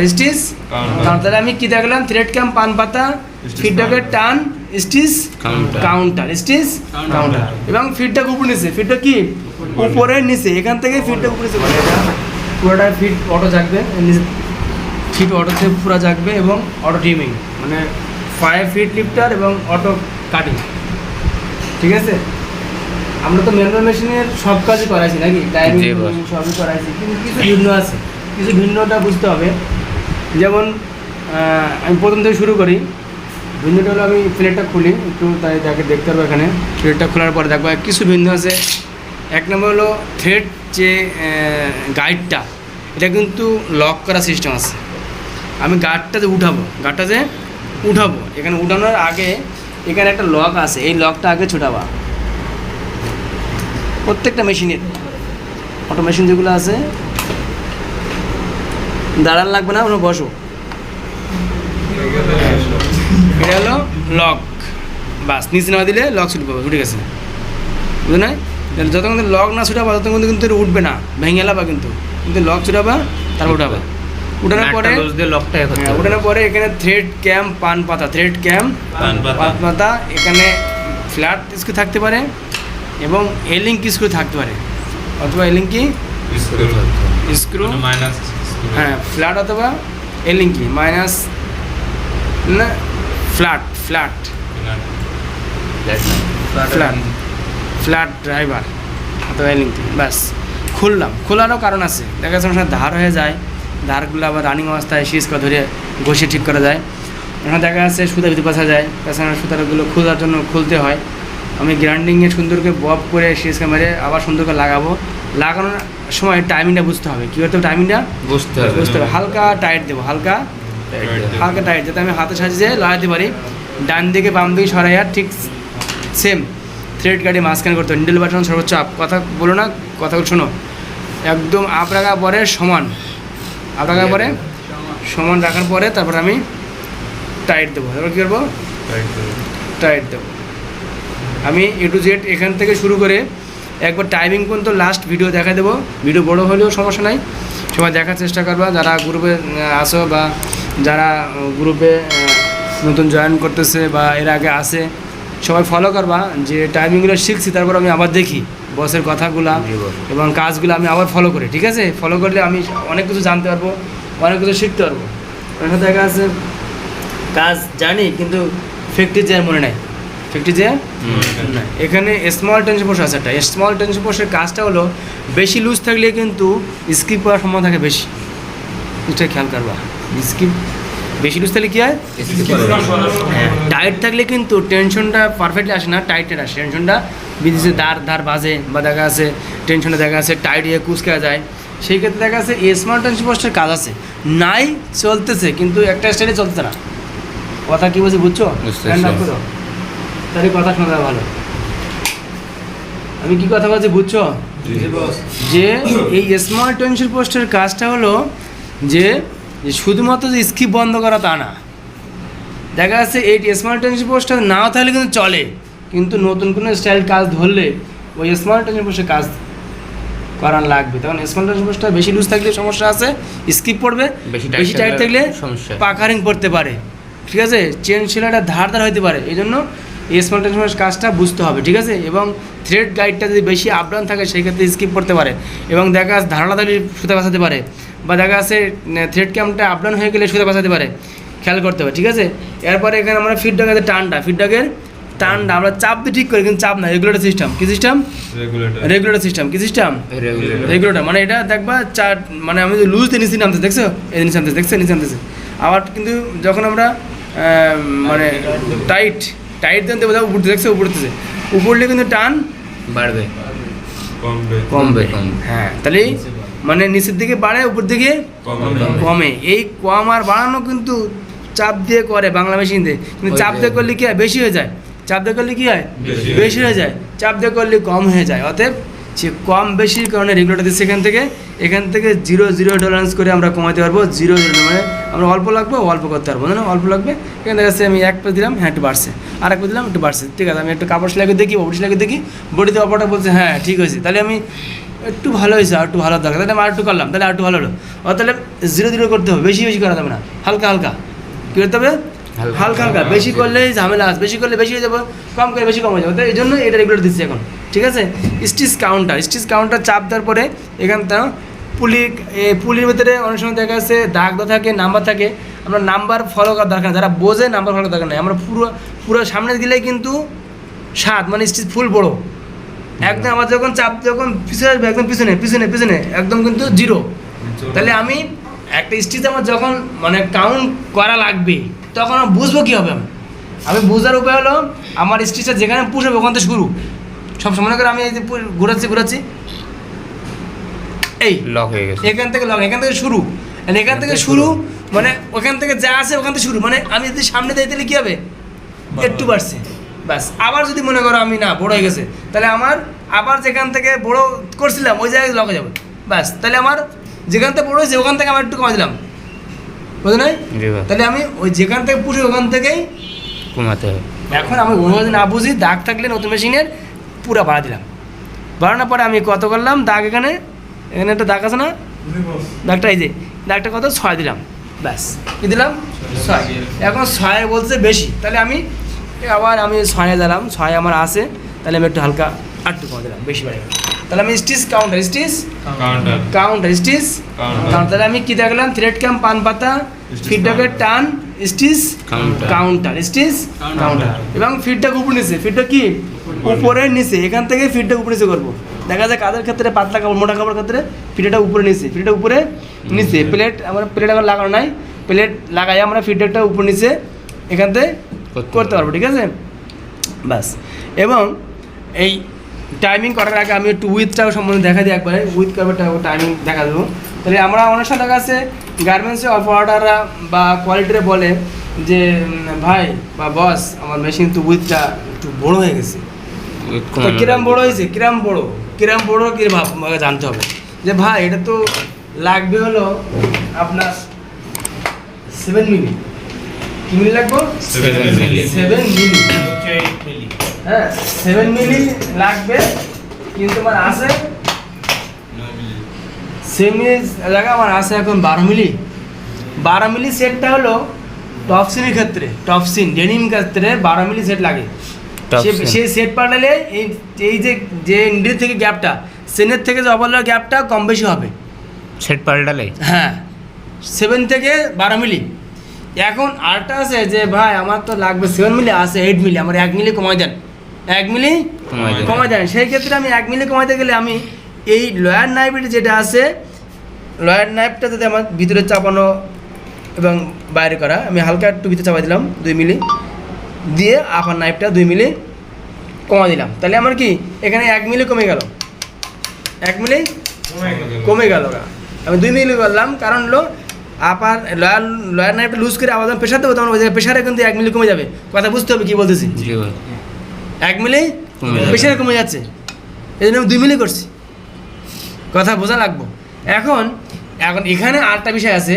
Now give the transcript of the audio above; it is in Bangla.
Counter stitch. কাউন্টার আমি কি দেখলাম? থ্রেড ক্যাম পান পাতা ফিডটাকে টান স্টিচ কাউন্টার স্টিচ কাউন্টার এবং ফিডটাকে উপরে নিচে। ফিডটা কি? উপরে নিচে। এখান থেকে ফিডটা উপরে নিচে এটা পুরোটা ফিট অটো জাগবে। নিচে ফিট অটোতে পুরো জাগবে এবং অটো ট্রিমিং মানে ফাইভ ফিট লিফটার এবং অটো কাটিং ঠিক আছে? আমরা তো ম্যানুয়াল মেশিনের সব কাজই করাইছি নাকি? টাইমিং. সবই করাইছি। কিন্তু কিছু ভিন্ন আছে। কিছু ভিন্নটা বুঝতে হবে। যেমন আমি প্রথম থেকে শুরু করি। ভিন্নটা হলো আমি প্লেটটা খুলি, একটু তাই তাকে দেখতে পারব এখানে। প্লেটটা খোলার পরে দেখব কিছু ভিন্ন আছে। এক নম্বর হলো থ্রেড যে গাইডটা এটা কিন্তু লক করা সিস্টেম আছে। আমি গার্ডটাতে উঠাবো। গার্ডটাতে উঠাবো। এখানে উঠানোর আগে এখানে একটা লক আছে। এই লকটা আগে ছোটাবা। প্রত্যেকটা মেশিনের অটো মেশিন যেগুলো আছে দাঁড়ান লাগবে না ওরা বসো। এটা হলো লক বাস নিচে না দিলে লক ছুটে পাবে ছুটে গেছে। বুঝলে না তাহলে যতক্ষণ লক না ছুটাবা ততক্ষণ কিন্তু উঠবে না ভেঙে লাবা কিন্তু। কিন্তু লক ছুটাবা তারপর উঠাবা। উঠানোর পরে হ্যাঁ, হবে। ওঠানোর পরে এখানে থ্রেড ক্যাম পান পাতা। থ্রেড ক্যাম পান পাতা। এখানে ফ্ল্যাট স্ক্রু থাকতে পারে এবং এলিং স্ক্রু থাকতে পারে। অথবা এলিং কি? স্ক্রু মাইনাস হ্যাঁ ফ্ল্যাট অথবা এলিং কি? মাইনাস না flat flat flat flat driver অথবা এলিং কি? ব্যাস খুললাম। খোলারও কারণ আছে। দেখা যাচ্ছে সময় ধার হয়ে যায়। ধারগুলো আবার রানিং অবস্থায় করে ধরে ঘষে ঠিক করা যায়। এখন দেখা যাচ্ছে সুতা ভিতরে পাশা যায়। পেছনের সুতাগুলো খোলার জন্য খুলতে হয়। আমি গ্রাইন্ডিংয়ে সুন্দর করে বব করে সিজকে মেরে আবার সুন্দর করে লাগাবো। লাগানোর সময় টাইমিংটা বুঝতে হবে। কী করতে হবে টাইমিংটা বুঝতে হবে। বুঝতে হবে। হালকা টাইট দেবো হালকা। হালকা টাইট যাতে আমি হাতে সাজিয়ে লাগাতে পারি। ডান দিকে বাম দিকে সরাইয়া ঠিক সেম থ্রেড গাড়ি মাঝখানে করতে হবে। নিডল বাটন সর্বোচ্চ আপ কথা বলো না কথাগুলো শোনো। একদম আপ রাখা পরে সমান। আপ রাখার পরে সমান রাখার পরে তারপর আমি টাইট দেবো। তারপর কী করব? টাইট দেবো। আমি এ টু জেড এখান থেকে শুরু করে একবার টাইমিং পর্যন্ত লাস্ট ভিডিও দেখা দেবো। ভিডিও বড় হলেও সমস্যা নাই। সবাই দেখার চেষ্টা করবা। যারা গ্রুপে আসো বা যারা গ্রুপে নতুন জয়েন করতেছে বা এর আগে আসে সবাই ফলো করবা। যে টাইমিংগুলো শিখছি তারপর আমি আবার দেখি। বসের কথাগুলা এবং কাজগুলো আমি আবার ফলো করি ঠিক আছে? ফলো করলে আমি অনেক কিছু জানতে পারব অনেক কিছু শিখতে পারব। দেখা আছে। কাজ জানি কিন্তু ফ্যাক্টরি যে মনে নাই। যে না, এখানে স্মল টেনশন পোস্ট আছে একটা। স্মল টেনশন পোস্টের কাজটা হলো বেশি লুজ থাকলে কিন্তু স্কিপ করার সম্ভাবনা থাকে বেশি। এটা খেয়াল করবা। স্কিপ বেশি লুজ থাকলে কী হয়? হ্যাঁ। টাইট থাকলে কিন্তু টেনশনটা পারফেক্টলি আসে না টাইটের আসে। টেনশনটা বিদেশে দাঁড় ধার বাজে বা দেখা আছে টেনশনে দেখা আছে টাইট হয়ে কুচকা যায়। সেই ক্ষেত্রে দেখা আছে স্মার্ট টেনশন পোস্টের কাজ আছে। নাই চলতেছে কিন্তু একটা স্টাইলে চলতেছে না। কথা কি বলছি বুঝছ? তাহলে কথা শোনা ভালো। আমি কি কথা বলছি বুঝছ? যে এই স্মল টেনশন পোস্টের কাজটা হলো যে যে শুধুমাত্র যে স্কিপ বন্ধ করা তা না। দেখা যাচ্ছে এই স্মল টেনশন পোস্টটা নাও তাহলে কিন্তু চলে কিন্তু নতুন কোনো স্টাইল কাজ ধরলে ওই স্মল টেনশন পোস্টের কাজ করার লাগবে। তখন স্মল টেনশন পোস্টটা বেশি লুজ থাকলে সমস্যা আছে স্কিপ পড়বে বেশি টাইট থাকলে থাকলে সমস্যা। পাকারিং পড়তে পারে। ঠিক আছে? চেন শিলাটা ধার ধার হইতে পারে। এই জন্য এই স্মল টেনশন কাজটা বুঝতে হবে ঠিক আছে? এবং থ্রেড গাইডটা যদি বেশি আপডাউন থাকে সেই ক্ষেত্রে স্কিপ করতে পারে। এবং দেখা যাচ্ছে ধারণা থাকলে সুতা বাঁচাতে পারে বা দেখা যাচ্ছে থ্রেড ক্যাম্পটা আপডাউন হয়ে গেলে সুতা বাঁচাতে পারে। খেয়াল করতে হবে ঠিক আছে? এরপরে এখানে আমরা ফিডব্যাক আছে টানটা ফিডব্যাকের টানটা আমরা চাপ দিয়ে ঠিক করি কিন্তু চাপ না রেগুলেটর সিস্টেম কি সিস্টেম রেগুলেটর রেগুলেটর সিস্টেম কি সিস্টেম। রেগুলেটর মানে এটা দেখবা চার মানে আমি লুজ দিয়ে নিচে নামতে দেখছ? এই নিচে নামতেছে দেখছ? নিচে নামতেছে। আবার কিন্তু যখন আমরা মানে টাইট টাইট দেন দেবো উপর দেখছে উপরতেছে উপরলে কিন্তু টান বাড়বে। কমবে। হ্যাঁ তাহলে মানে নিচের দিকে বাড়ে উপর দিকে কমে। এই কম আর বাড়ানো কিন্তু চাপ দিয়ে করে বাংলা মেশিন দিয়ে কিন্তু চাপ দিয়ে করলে কি হয়? বেশি হয়ে যায়। চাপ দিয়ে করলে কি হয়? বেশি। বেশি হয়ে যায়। চাপ দিয়ে করলে কম হয়ে যায়। অতএব সে কম বেশির কারণে রেগুলেটর দিচ্ছে এখান থেকে এখান থেকে জিরো জিরো টলারেন্স করে আমরা কমাতে পারব জিরো জিরো মানে আমরা অল্প লাগবে, অল্প করতে পারব না অল্প লাগবে, এখান থেকে আমি এক পেজ দিলাম হ্যাঁ একটু বাড়ছে। আর এক দিলাম, একটু বাড়ছে। ঠিক আছে, আমি একটু কাপড় সেলাইকে দেখি বডি সেলাই করে দেখি, বডিতে অপরটা বলছে হ্যাঁ ঠিক আছে তাহলে আমি একটু ভালো হয়েছে, আর একটু ভালো দরকার তাহলে আমি আর একটু করলাম, তাহলে আর একটু ভালো হলো। তাহলে জিরো জিরো করতে হবে, বেশি বেশি করা যাবে না, হালকা হালকা। কী করতে হবে? হালকা। হালকা। বেশি করলেই ঝামেলা আছে। বেশি করলে বেশি হয়ে যাবে কম করে বেশি কম হয়ে যাবে। তো এই জন্য এটা রেগুলার দিচ্ছি এখন। ঠিক আছে? স্টিচ কাউন্টার স্টিচ কাউন্টার চাপ দেওয়ার পরে এখান থেকে পুলি পুলির ভিতরে অনেক সময় দেখা যাচ্ছে দাগ দেওয়া থাকে নাম্বার থাকে। আমরা নাম্বার ফলো করার দরকার যারা বোঝে নাম্বার ফলো করার দরকার নেই। আমরা পুরো পুরো সামনে দিলে কিন্তু সাত মানে স্টিচ ফুল বড়ো। একদম আমার যখন চাপ যখন পিছনে আসবে একদম পিছনে পিছনে পিছনে একদম কিন্তু জিরো। তাহলে আমি একটা স্টিচ আমার যখন মানে কাউন্ট করা লাগবে তখন আমি বুঝব কী হবে আমি। আমি বোঝার উপায় হলো আমার স্টিচটা যেখানে পুষ হবে ওখান থেকে শুরু। সব সময় করে আমি এই যে পু- ঘোরাচ্ছি ঘোরাচ্ছি। এই লক হয়ে গেছে। এখান থেকে লগ এখান থেকে শুরু। এখান থেকে শুরু মানে ওখান থেকে যা আছে ওখান থেকে শুরু। মানে আমি যদি সামনে দিই তাহলে কী হবে? একটু বাড়ছে। ব্যাস আবার যদি মনে করো আমি না বড় হয়ে গেছে তাহলে আমার আবার যেখান থেকে বড় করছিলাম ওই জায়গায় লগে যাবে। ব্যাস তাহলে আমার যেখান থেকে বড় হয়েছে ওখান থেকে আমার একটু কমে দিলাম। বুঝলে নাই? তাহলে আমি ওই যেখান থেকে পুষি ওখান থেকেই কমাতে হবে। এখন আমি কোনো যদি না বুঝি দাগ থাকলে নতুন মেশিনের পুরো বাড়া দিলাম। বাড়ানোর পরে আমি কত করলাম? দাগ এখানে এখানে একটা দাগ আছে না? দাগটা এই যে দাগটা কত? ছয় দিলাম। ব্যাস। কি দিলাম? ছয়। এখন ছয় বলছে বেশি। তাহলে আমি আবার আমি ছয়ে দিলাম ছয় আমার আছে। তাহলে আমি একটু হালকা আটটু কমা দিলাম বেশি বাড়ে। তাহলে আমি stitch counter stitch counter counter stitch counter তাহলে আমি কি দেখলাম? থ্রেড ক্যাম পান পাতা ফিডব্যাকের টান stitch Counter. Counter stitch counter এবং ফিডটা উপর নিচে ফিডটা কি? উপরে নিচে। এখান থেকে ফিডটা উপরে নিচে করব। দেখা যায় কাদের ক্ষেত্রে পাতলা কাপড় মোটা কাপড়ের ক্ষেত্রে ফিডটা উপরে নিচে ফিডটা উপরে নিচে। প্লেট আমার প্লেট এখন লাগানো নাই। প্লেট লাগাই আমরা ফিডব্যাকটা উপর নিচে এখান থেকে করতে করতে পারব ঠিক আছে? ব্যাস। এবং এই টাইমিং করার আগে আমি একটু উইথটাও সম্বন্ধে দেখা দিই একবারে। উইথ করবেটা টাইমিং দেখা দেবো। তাহলে আমরা অনেক সময় দেখা যাচ্ছে গার্মেন্টসে অপারেটাররা বা কোয়ালিটিরা বলে যে ভাই বা বস আমার মেশিন তো উইথটা একটু বড় হয়ে গেছে। কিরাম। বড় হয়েছে? কিরাম বড়? কিরাম বড় কি ভাব আমাকে জানতে হবে। যে ভাই এটা তো লাগবে হলো আপনার সেভেন মিনিট কি মিলি লাগবে? Seven milli. সেভেন মিলি হ্যাঁ সেভেন মিলি লাগবে কিন্তু আমার আছে মিলি জায়গা আমার আছে এখন বারো মিলি বারো মিলি সেটটা হলো টপসিনের ক্ষেত্রে টপসিন ডেনিম ক্ষেত্রে বারো মিলি সেট লাগে। সেই সেট পাল্টালে এই এই যে যে নিডের থেকে গ্যাপটা সেনের থেকে যে অবলার গ্যাপটা কম বেশি হবে। সেট পাল্টালে? হ্যাঁ সেভেন থেকে বারো মিলি এখন আরটা আছে যে ভাই আমার তো লাগবে সেভেন মিলি আছে এইট মিলি আমার এক মিলি কমাই দেন। এক মিলি কমাই দেন। সেই ক্ষেত্রে আমি এক মিলি কমাইতে গেলে আমি এই লয়ার নাইফের যেটা আছে লয়ার নাইফটা যদি আমার ভিতরে চাপানো এবং বাইরে করা আমি হালকা একটু ভিতরে চাপাই দিলাম দুই মিলি দিয়ে আপার নাইফটা দুই মিলি কমা দিলাম। তাহলে আমার কি এখানে এক মিলি কমে গেল? এক মিলি কমে গেল। আমি দুই মিলি করলাম কারণ হলো আপার লয়ার লয়ার নাইফটা লুজ করে আবার যখন প্রেশার দেবো তখন ওই জায়গায় প্রেশারে কিন্তু এক মিলি কমে যাবে। কথা বুঝতে হবে কি বলতেছি? এক মিলে? বেশি কমে যাচ্ছে। এই জন্য আমি দুই মিলে করছি। কথা বোঝা লাগবো। এখন এখন এখানে আরেকটা বিষয় আছে।